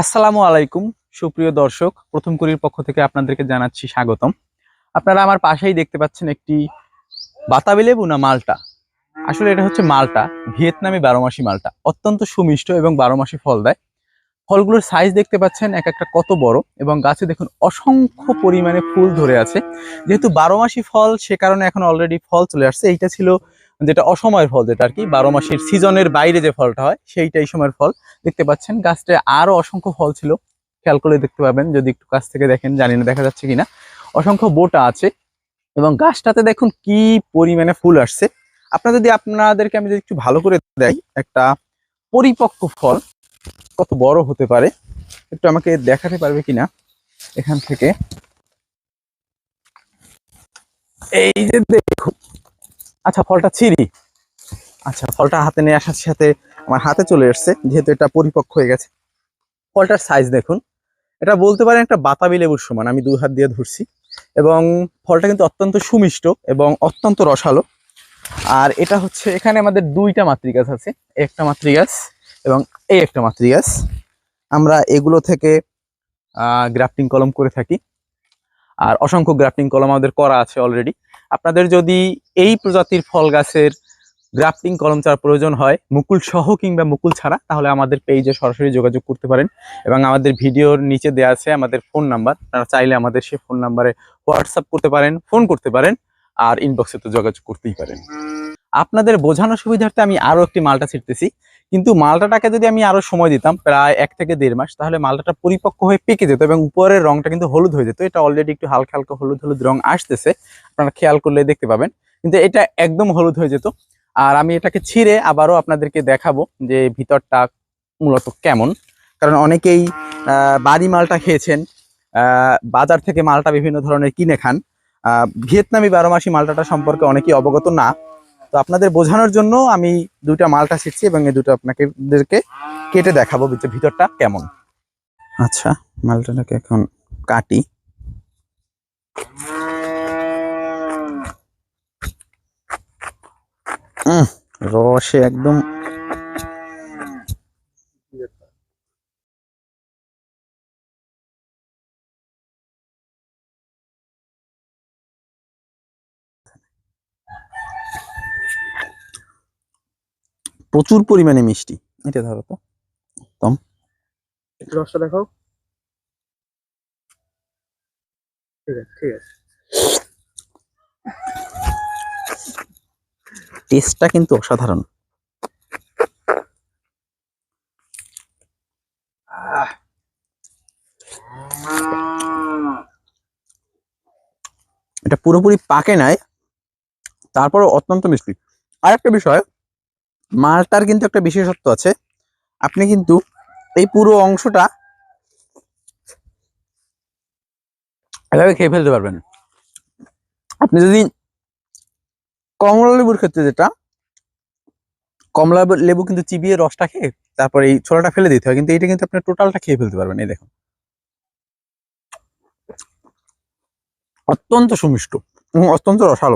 আসসালামু আলাইকুম, সুপ্রিয় দর্শক, প্রথম কুড়ির পক্ষ থেকে আপনাদেরকে জানাচ্ছি স্বাগতম। আপনারা আমার পাশেই দেখতে পাচ্ছেন একটি বাতাবি লেবু না মালটা? আসলে এটা হচ্ছে মালটা, ভিয়েতনামি বারোমাসি মালটা। অত্যন্ত সুমিষ্ট এবং বারোমাসি ফল দেয়। ফলগুলোর সাইজ দেখতে পাচ্ছেন এক একটা কত বড় এবং গাছে দেখুন অসংখ্য পরিমাণে ফুল ধরে আছে। যেহেতু বারোমাসি ফল, সে কারণে এখন অলরেডি ফল চলে আসছে। এইটা ছিল যেটা অসময়ের ফল যেটা আর কি বারো মাসের সিজনের বাইরে যে ফলটা হয়, সেইটাই সময়ের ফল। দেখতে পাচ্ছেন গাছটা আরও অসংখ্য ফল ছিল। খেয়াল করে দেখতে পাবেন, যদি একটু কাছ থেকে দেখেন, জানি না, দেখা যাচ্ছে কিনা। অসংখ্য বোটা আছে এবং গাছটাতে দেখুন কি পরিমাণে ফুল আসছে। আপনার যদি, আপনাদেরকে আমি যদি একটু ভালো করে দেয় একটা পরিপক্ক ফল কত বড় হতে পারে, একটু আমাকে দেখাতে পারবে কিনা এখান থেকে। এই যে দেখুন আচ্ছা ফলটা ছিঁড়ি। আচ্ছা ফলটা হাতে নিয়ে আসার সাথে আমার হাতে চলে এসছে, যেহেতু এটা পরিপক্ক হয়ে গেছে। ফলটার সাইজ দেখুন। এটা বলতে পারেন একটা বাতাবি লেবুর সমান, আমি দুই হাত দিয়ে ধরছি। এবং ফলটা কিন্তু অত্যন্ত সুমিষ্ট এবং অত্যন্ত রসালো। আর এটা হচ্ছে, এখানে আমাদের দুইটা মাতৃগাছ আছে, একটা মাতৃগাছ এবং এই একটা মাতৃগাছ। আমরা এগুলো থেকে গ্রাফটিং কলম করে থাকি। আর অসংখ্য গ্রাফটিং কলম আমাদের করা আছে অলরেডি আপনাদের যদি এই প্রজাতির ফল গাছের গ্রাফটিং কলম চার প্রয়োজন হয়, মুকুল সহ কিংবা মুকুল ছাড়া, তাহলে আমাদের পেজে সরাসরি যোগাযোগ করতে পারেন। এবং আমাদের ভিডিওর নিচে দেওয়া আছে আমাদের ফোন নাম্বার আপনারা চাইলে আমাদের সেই ফোন নাম্বারে হোয়াটসঅ্যাপ করতে পারেন ফোন করতে পারেন, আর ইনবক্সে তো যোগাযোগ করতেই পারেন। আপনাদের বোঝানোর সুবিধার্থে আমি আরও একটি মালটা ছিটতেছি। কিন্তু মালটাটাকে যদি আমি আরও সময় দিতাম, প্রায় এক থেকে দেড় মাস, তাহলে মালটাটা পরিপক্ক হয়ে পেকে যেত এবং উপরের রংটা কিন্তু হলুদ হয়ে যেত। এটা অলরেডি একটু হালকা হালকা হলুদ হলুদ রং আসতেছে, আপনারা খেয়াল করলে দেখতে পাবেন। কিন্তু এটা একদম হলুদ হয়ে যেত। আর আমি এটাকে ছিঁড়ে আবারও আপনাদেরকে দেখাবো যে ভিতরটা মূলত কেমন। কারণ অনেকেই বাড়ি মালটা খেয়েছেন বাজার থেকে মালটা বিভিন্ন ধরনের কিনে খান। ভিয়েতনামি বারো মাসি মালটাটা সম্পর্কে অনেকেই অবগত না। তো আপনাদের বোঝানোর জন্য আমি দুইটা মালটা শিখছি এবং এই দুটো আপনাকে কেটে দেখাবো ভিতরটা কেমন। আচ্ছা মালটাটাকে এখন কাটি। রসে একদম প্রচুর পরিমাণে মিষ্টি। এটা ধরো তো। একটু রসটা দেখাও। ঠিক আছে ঠিক আছে। টেস্টটা কিন্তু অসাধারণ। এটা পুরোপুরি পাকে নাই তারপর অত্যন্ত মিষ্টি। আর একটা বিষয় মালটার কিন্তু একটা বিশেষত্ব আছে। আপনি কিন্তু এই পুরো অংশটা এভাবে খেয়ে ফেলতে পারবেন। আপনি যদি কমলা লেবুর ক্ষেত্রে যেটা, কমলা লেবু কিন্তু চিবিয়ে রসটা খেয়ে তারপর এই ছোলাটা ফেলে দিতে হয়, কিন্তু এটা কিন্তু আপনি টোটালটা খেয়ে ফেলতে পারবেন, এই দেখুন। অত্যন্ত সুমিষ্ট এবং অত্যন্ত রসালো।